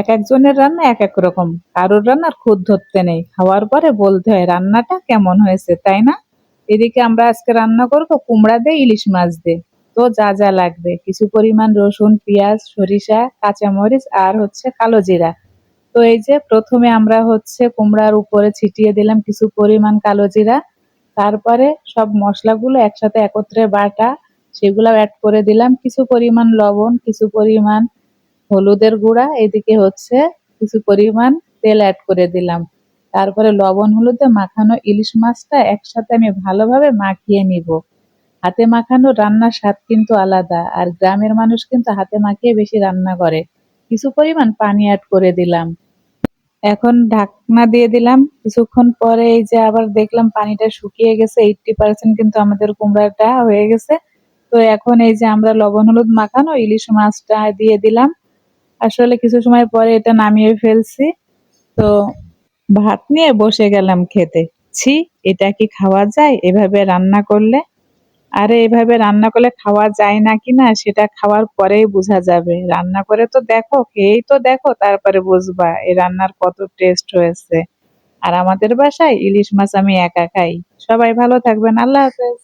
এক একজনের রান্না এক এক রকম। কারোর রান্নার খুদ ধরতে নেই। খাওয়ার পরে বলতে হয়, রান্নাটা কেমন হয়েছে, তাই না? এদিকে আমরা আজকে রান্না করব কুমড়া দিয়ে ইলিশ মাছ দিয়ে। তো যা যা লাগবে। কিছু পরিমাণ রসুন, পেঁয়াজ, সরিষা, কাঁচামরিচ আর হচ্ছে কালো জিরা। তো এই যে প্রথমে আমরা হচ্ছে কুমড়ার উপরে ছিটিয়ে দিলাম কিছু পরিমাণ কালো জিরা। তারপরে সব মশলাগুলো একসাথে একত্রে বাটা সেগুলো অ্যাড করে দিলাম। কিছু পরিমাণ লবণ, কিছু পরিমাণ হলুদের গুঁড়া, এদিকে হচ্ছে কিছু পরিমাণ তেল অ্যাড করে দিলাম। তারপরে লবণ হলুদে মাখানো ইলিশ মাছটা একসাথে আমি ভালোভাবে মাখিয়ে নিব। হাতে মাখানো রান্নার স্বাদ কিন্তু আলাদা, আর গ্রামের মানুষ কিন্তু হাতে মাখিয়ে বেশি রান্না করে। কিছু পরিমাণ পানি অ্যাড করে দিলাম। এখন ঢাকনা দিয়ে দিলাম। কিছুক্ষণ পরে এই যে আবার দেখলাম পানিটা শুকিয়ে গেছে এইটটি পার্সেন্ট কিন্তু আমাদের কুমড়াটা হয়ে গেছে। তো এখন এই যে আমরা লবণ হলুদ মাখানো ইলিশ মাছটা দিয়ে দিলাম। আসলে কিছু সময় পরে এটা নামিয়ে ফেলছি। তো ভাত নিয়ে বসে গেলাম খেতে। ছি, এটা কি খাওয়া যায়? এভাবে রান্না করলে? আরে, এভাবে রান্না করলে খাওয়া যায় না কি না? সেটা খাওয়ার পরেই বোঝা যাবে। রান্না করে তো দেখো, খেয়েই তো দেখো, তারপরে বুঝবা এই রান্নার কত টেস্ট হয়েছে। আর আমাদের বাসায় ইলিশ মাছ আমি একা খাই। সবাই ভালো থাকবেন। আল্লাহ হাফেজ।